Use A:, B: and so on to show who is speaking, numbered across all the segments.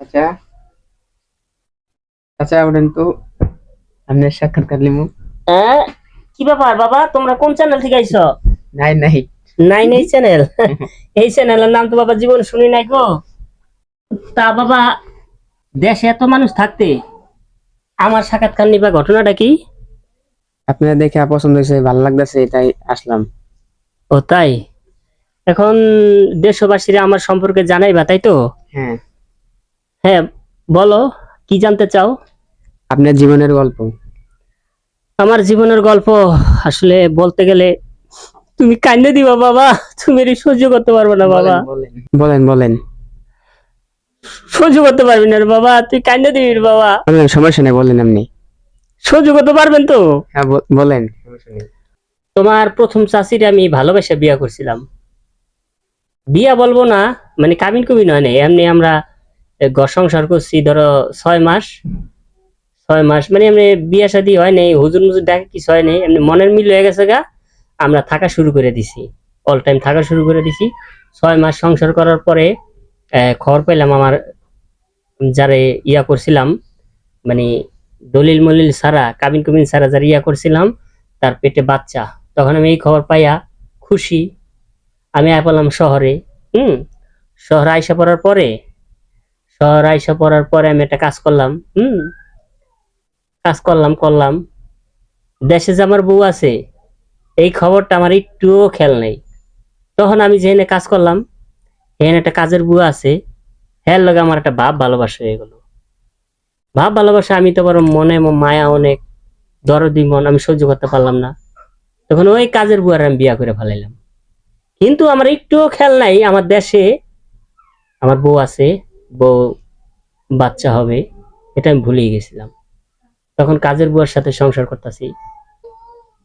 A: আচ্ছা। আচ্ছা ওঠেন তো। সাক্ষাৎকার লিমু
B: হ্যাঁ? কি ব্যাপার বাবা? তোমরা কোন চ্যানেল থেকে আইছো?
A: নাই নাই।
B: নাইন এই চ্যানেল এই চ্যানেলের নাম তো বাবা জীবন শুনি নাই গো। তা বাবা দেশে এত মানুষ থাকতে আমার সাক্ষাৎকার নিবা ঘটনাটা কি?
A: আপনার দেখে পছন্দ হয়েছে ভালো লাগতেছে তাই আসলাম।
B: ও তাই? এখন দেশবাসীরা আমার সম্পর্কে জানাইবা তাই তো?
A: হ্যাঁ।
B: হ্যাঁ বলো কি জানতে চাও?
A: আপনার জীবনের গল্প।
B: আমার জীবনের গল্প আসলে বলতে গেলে তুমি কান্দে দিবা বাবা তুমি সহ্য করতে পারবে না বাবা।
A: বলেন বলেন।
B: সহ্য করতে পারবি না বাবা তুই কান্দে দিবি বাবা।
A: বলেন সমস্যা নেই বলেন আপনি।
B: সহ্য করতে পারবেন তো?
A: হ্যাঁ বলেন।
B: তোমার প্রথম চাষির আমি ভালোবেসে বিয়া করছিলাম। বিয়া বলব না মানে কামিন কুমিন হয় না এমনি আমরা ঘর সংসার করছি, ধরো ছয় মাস। ছয় মাস মানে এমনি বিয়া শাদী হয় নাই, হুজুর মুজুর ডাকে কিছু হয় নাই, এমনি মনের মিল হয়ে গেছে গা, আমরা থাকা শুরু করে দিছি। অল টাইম থাকা শুরু করে দিছি। ছয় মাস সংসার করার পরে খবর পেলাম আমার, যারে ইয়া করছিলাম মানে দলিল মলিল সারা কাবিন কুমিন সারা যারা ইয়া করছিলাম, তার পেটে বাচ্চা। তখন আমি এই খবর পাইয়া খুশি। আমি আয় পেলাম শহরে, হুম? শহরে আইসা পড়ার পরে শহরে আইসা পড়ার পরে আমি একটা কাজ করলাম, হুম? কাজ করলাম করলাম। দেশে যে আমার বউ আছে, এই খবরটা আমার একটুও খেয়াল নেই। তখন আমি যেখানে কাজ করলাম, এখানে একটা কাজের বউ আছে হ্যাঁ লগে আমার একটা ভাব ভালোবাসা হয়ে গেল। ভাব ভালোবাসা আমি তো বড় মনে মায়া অনেক, দরদি মন আমি সহ্য করতে পারলাম না। তখন ওই কাজের বুয়ার আমি বিয়া করে ফেলাইলাম। কিন্তু আমার একটুও খেয়াল নাই, আমার দেশে আমার বউ আছে বউ বাচ্চা হবে এটা আমি ভুলেই গেছিলাম। তখন কাজের বুয়ার সাথে সংসার করতেছি।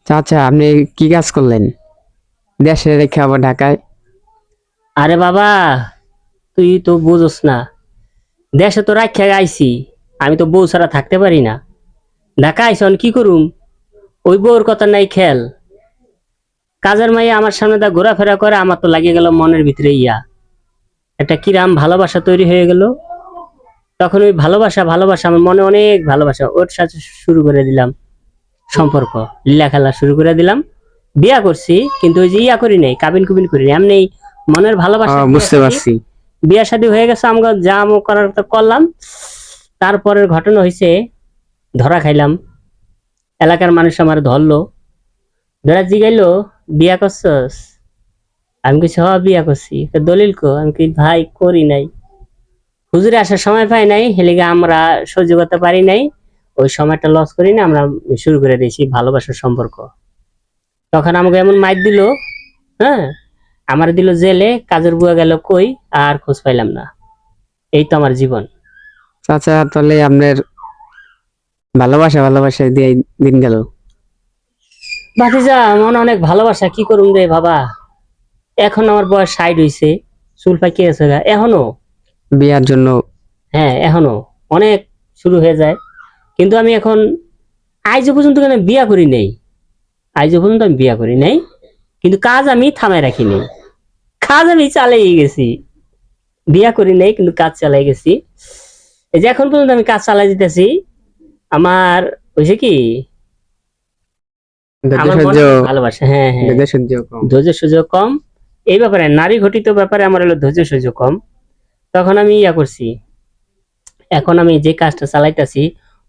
A: আচ্ছা আপনি কি কাজ করলেন? দেশে রেখে আবার ঢাকায়?
B: আরে বাবা তুই তো বুঝোস না। দেশে তো রাখিয়া আইছি আমি তো বউ ছাড়া থাকতে পারি না। ঢাকা আইসন কি করুম? ওই বউর কথা নাই খেয়াল। কাজের মাইয়া আমার সামনে দা ঘোরাফেরা করে আমার তো লাগিয়ে গেল মনের ভিতরে ইয়া। একটা কিরাম ভালোবাসা তৈরি হয়ে গেল। তখন ওই ভালোবাসা ভালোবাসা আমার মনে অনেক ভালোবাসা। ওর সাথে শুরু করে দিলাম সম্পর্ক লীলা খেলা শুরু করে দিলাম। বিয়া করছি কিন্তু ওই যে ইয়া করি নাই কাবিন কুবিন করি নাই। এমনি মনের ভালোবাসা
A: বুঝতে পারছি।
B: বিয়া শাদী হয়ে গেছে আমরা যা আমো করার তো করলাম। তারপরের ঘটনা হয়েছে ধরা খাইলাম। এলাকার মানুষ আমার ধরলো। ধরা জিগাইলো বিয়া করছস? আমি কিছু হ বিয়া করছি। দলিল কো? আমি কি ভাই করি নাই। হুজুরে আসার সময় পাই নাই হেলিগে আমরা সহ্য করতে পারি নাই। ওই সময়টা লস করি না আমরা শুরু করে দিয়েছি ভালোবাসার সম্পর্ক। তখন আমাকে এমন মাইর দিল হ্যাঁ? আমার দিল জেলে কাজের বুয়া গেল কই আর খোঁজ পাইলাম না। এই তো আমার জীবন।
A: আচ্ছা তাহলে আপনার ভালোবাসা ভালোবাসা দিয়ে দিন গেল।
B: ভাতিজা মনে অনেক ভালোবাসা কি করুন রে বাবা? এখন আমার বয়স ষাট হইছে চুল পাকি আছে গা এখনও।
A: বিয়ার জন্য।
B: হ্যাঁ এখনও। অনেক শুরু হয়ে যায়। কিন্তু আমি এখন আইজ পর্যন্ত কেন বিয়া করি নেই? আইজ পর্যন্ত আমি বিয়া করি নাই কিন্তু কাজ আমি থামাই রাখি নেই। কাজ আমি চালিয়ে গেছি। বিয়া করি নেই কিন্তু কাজ চালাই গেছি। এই যে এখন পর্যন্ত আমি কাজ চালাই যেতেছি আমার হয়েছে কি? আমার ভালোবাসা হ্যাঁ হ্যাঁ।
A: ধৈর্য সহ্য কম।
B: এই ব্যাপারে নারী ঘটিত ব্যাপারে আমার হলো ধৈর্য সহ্য কম। তখন আমি ইয়া করছি। এখন আমি যে কাজটা চালাইতাছি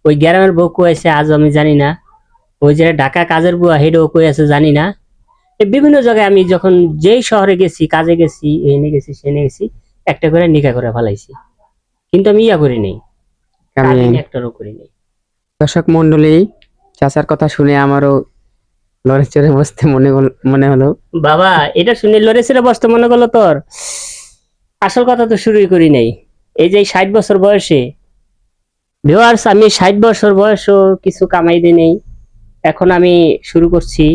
B: ওই গ্রামের বউ কই আছে আজ আমি জানি না। ওই যে ঢাকা কাজের বুয়া হেডও কই আছে জানি না। বিভিন্ন জায়গায় আমি যখন যেই শহরে গেছি কাজে গেছি এনে গেছি সে সেনে গেছি একটা করে নিকা করে ফেলাইছি। কিন্তু আমি ইয়া করি নেই।
A: আমি
B: একটারও করি নেই।
A: দর্শক মন্ডলী চাচার কথা শুনে আমারও চড়ে বসতে মনে মনে হলো।
B: বাবা এটা শুনে ছেড়ে বসতে মনে করল তোর? আসল কথা তো শুরুই করি নাই। এই যে ষাট বছর বয়সে। ভিওয়ার্স আমি ষাট বছর বয়সও কিছু কামাই দিই নেই। এখন আমি শুরু করছি।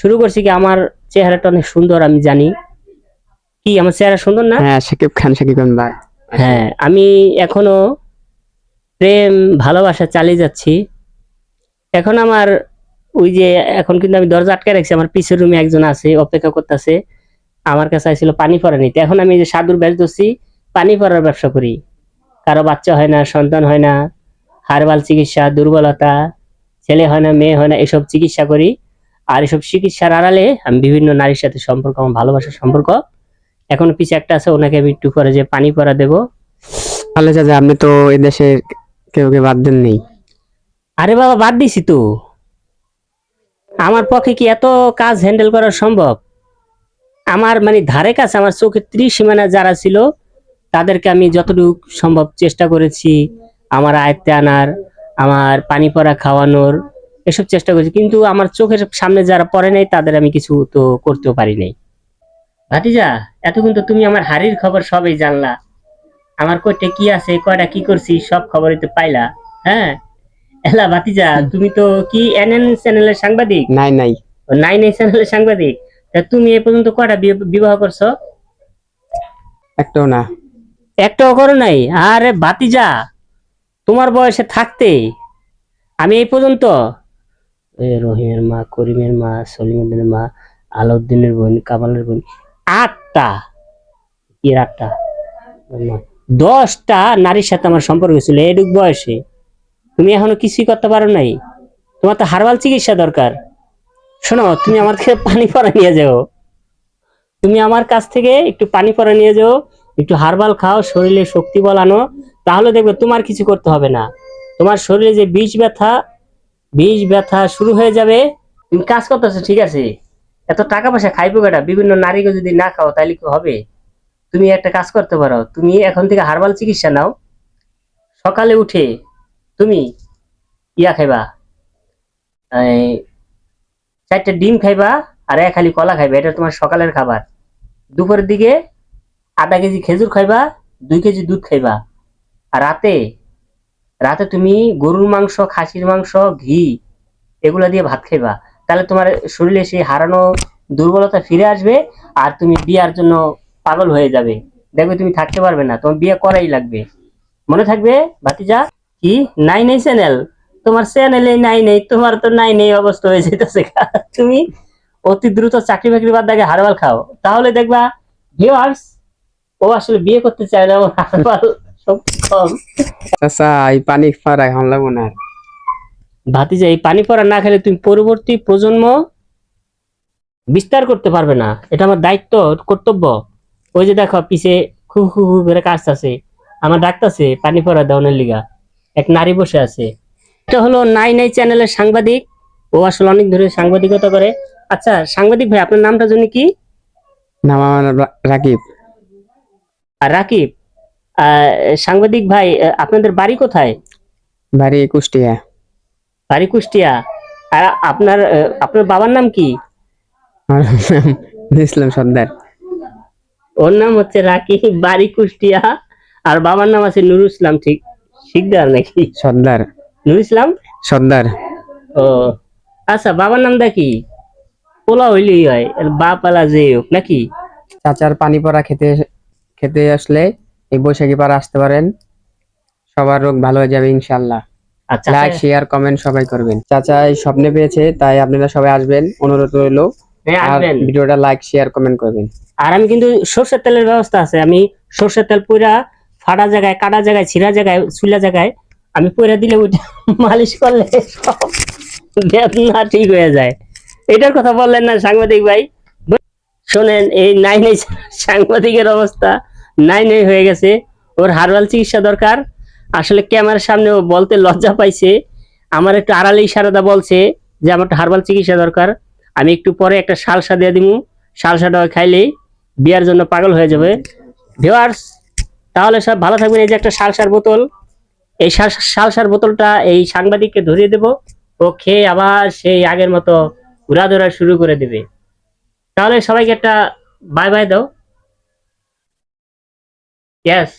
B: শুরু করছি কি আমার চেহারাটা অনেক সুন্দর আমি জানি। কি আমার চেহারা সুন্দর না?
A: হ্যাঁ সাকিব খান সাকিব খান ভাই।
B: হ্যাঁ আমি এখনও প্রেম ভালোবাসা চালিয়ে যাচ্ছি। এখন আমার ওই যে এখন কিন্তু আমি দরজা আটকে রাখছি আমার পিছের রুমে একজন আছে অপেক্ষা করতেছে। আমার কাছে আসছিল পানি পরা নিতে। এখন আমি যে সাধুর ব্যাস ধরছি পানি পরার ব্যবসা করি। কারও বাচ্চা হয় না সন্তান হয় না হারবাল চিকিৎসা দুর্বলতা ছেলে হয় না মেয়ে হয় না এসব চিকিৎসা করি। আর এসব চিকিৎসার আড়ালে আমি বিভিন্ন নারীর সাথে সম্পর্ক আমার ভালোবাসার সম্পর্ক। এখন পিছে একটা আছে ওনাকে আমি একটু করে যে পানি পরা দেবো।
A: তাহলে আপনি তো এই দেশের কেউ কে বাদ দেন নেই
B: আরে বাবা বাদ দিছি তো। আমার পক্ষে কি এত কাজ হ্যান্ডেল করা সম্ভব? আমার মানে ধারে কাছে আমার চোখের ত্রিসীমানা যারা ছিল, তাদেরকে আমি যতটুকু সম্ভব চেষ্টা করেছি আমার আয়ত্তে আনার, আমার পানি পড়া খাওয়ানোর, এসব চেষ্টা করেছি। কিন্তু আমার চোখের সামনে যারা পড়ে নাই, তাদের আমি কিছু তো করতেও পারি নাই। ভাতিজা, এতক্ষণ তো তুমি আমার হাড়ির খবর সবই জানলা। আমার কয়টা কি আছে, কয়টা কি করছি, সব খবরই তো পাইলা হ্যাঁ? এলা ভাতিজা তুমি তো কি এনএন চ্যানেলের সাংবাদিক?
A: নাই নাই।
B: নাইন নাই চ্যানেলের সাংবাদিক? তা তুমি এ পর্যন্ত বিয়ে- বিবাহ করছ?
A: একটাও না।
B: একটাও করো নাই? আরে ভাতিজা তোমার বয়সে থাকতে আমি এই পর্যন্ত এ রহিমের মা করিমের মা সলিমুদ্দিনের মা আলাউদ্দিনের বোন কামালের বোন আটটা কি আটটা দশটা নারীর সাথে আমার সম্পর্ক ছিল এডুক বয়সে। তুমি এখনও কিছুই করতে পারো নাই। তোমার তো হারবাল চিকিৎসা দরকার। শোনো, তুমি আমার থেকে পানি পরা নিয়ে যাও। তুমি আমার কাছ থেকে একটু পানি পরা নিয়ে যাও, একটু হারবাল খাও, শরীরে শক্তি বল আনো তাহলে দেখবে তোমার কিছু করতে হবে না। তোমার শরীরে যে বীজ ব্যথা বীজ ব্যথা শুরু হয়ে যাবে। তুমি কাজ করতেছো, ঠিক আছে? এত টাকা পয়সা খাইবো কেটা বিভিন্ন নারীকে যদি না খাও, তাহলে কি হবে? তুমি একটা কাজ করতে পারো। তুমি এখন থেকে হারবাল চিকিৎসা নাও। সকালে উঠে তুমি ইয়া খাইবা চারটে ডিম খাইবা আর এক খালি কলা খাইবা, এটা তোমার সকালের খাবার। দুপুরের দিকে আধা কেজি খেজুর খাইবা, দুই কেজি দুধ খাইবা। আর রাতে রাতে তুমি গরুর মাংস, খাসির মাংস, ঘি এগুলা দিয়ে ভাত খাইবা। তাহলে তোমার শরীরে সেই হারানো দুর্বলতা ফিরে আসবে আর তুমি বিয়ার জন্য পাগল হয়ে যাবে। দেখবে তুমি থাকতে পারবে না, তোমার বিয়ে করাই লাগবে। মনে থাকবে, ভাতিজা? কি? নাই নেই চ্যানেল তোমার চ্যানেলে নাই নেই তোমার তো নাই নেই অবস্থা হয়ে যেতেছে তুমি অতি দ্রুত চাকরি বাকরি বাদ দাগে হারবাল খাও। তাহলে দেখবা ভিউয়ার্স ও আসলে বিয়ে করতে চায় না হারবাল সব কম।
A: চাচা এই পানি ফারা এখন লাগবো না।
B: ভাতিজা এই পানি পড়া না খেলে তুমি পরবর্তী প্রজন্ম বিস্তার করতে পারবে না। এটা আমার দায়িত্ব কর্তব্য। ওই যে দেখো পিছে খু খু খু করে কাজটাছে আমার ডাকতাছে পানি পড়া দেওয়ানের লিগা। এক নারী বসে আছে। এটা হলো নাই নাই চ্যানেলের সাংবাদিক। ও আসলে অনেক ধরে সাংবাদিকতা করে। আচ্ছা সাংবাদিক ভাই আপনার নামটা জানি কি?
A: নাম আমার রাকিব।
B: আর রাকিব সাংবাদিক ভাই আপনাদের বাড়ি কোথায়?
A: বাড়ি কুষ্টিয়া।
B: বাড়ি কুষ্টিয়া। আর আপনার আপনার বাবার নাম কি?
A: ইসলাম সর্দার।
B: ওর নাম হচ্ছে রাকিব বাড়ি কুষ্টিয়া। আর বাবার নাম আছে নুরুল ইসলাম ঠিক। শিকদার নাকি?
A: সর্দার।
B: নুরুল ইসলাম?
A: সর্দার।
B: ও আচ্ছা বাবার নামটা কি? পোলা হইলেই হয় বাপ আলা যে হোক নাকি?
A: চাচার পানি পড়া খেতে খেতে আসলে এই বৈশাখী পাড়া আসতে পারেন। সবার রোগ ভালো হয়ে যাবে ইনশাল্লাহ লাইক শেয়ার কমেন্ট সবাই করবেন। চাচা এই স্বপ্নে পেয়েছে তাই আপনারা সবাই আসবেন অনুরোধ রইল।
B: হ্যাঁ
A: আর ভিডিওটা লাইক শেয়ার কমেন্ট করবেন।
B: আর আমি কিন্তু সর্ষের তেলের ব্যবস্থা আছে আমি সর্ষের তেল পুরা ফাটা জায়গায় কাটা জায়গায়, ছিঁড়া জায়গায় ছুলা জায়গায়, আমি পুরা দিলে ওইটা মালিশ করলে বেদনা ঠিক হয়ে যায়। এটার কথা বললেন না সাংবাদিক ভাই। শোনেন, এই নাই নাই সাংবাদিকের অবস্থা নাই নাই হয়ে গেছে। ওর হারবাল চিকিৎসা দরকার। আসলে ক্যামেরার সামনে ও বলতে লজ্জা পাইছে। আমার একটু আড়ালে ইশারাদা বলছে যে আমার একটা হারবাল চিকিৎসা দরকার। আমি একটু পরে একটা সালসা দিয়ে দিমু। সালসাটা খাইলেই বিয়ার জন্য পাগল হয়ে যাবে। ভিউয়ার্স তাহলে সব ভালো থাকবেন। এই যে একটা সালসার বোতল, এই সাল- সালসার বোতলটা এই সাংবাদিককে ধরিয়ে দেব। ও খেয়ে আবার সেই আগের মতো ঘুরা ধরা শুরু করে দেবে। তাহলে সবাইকে একটা বাই বাই দাও। ইয়াস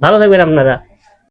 B: ভালো থাকবেন আপনারা।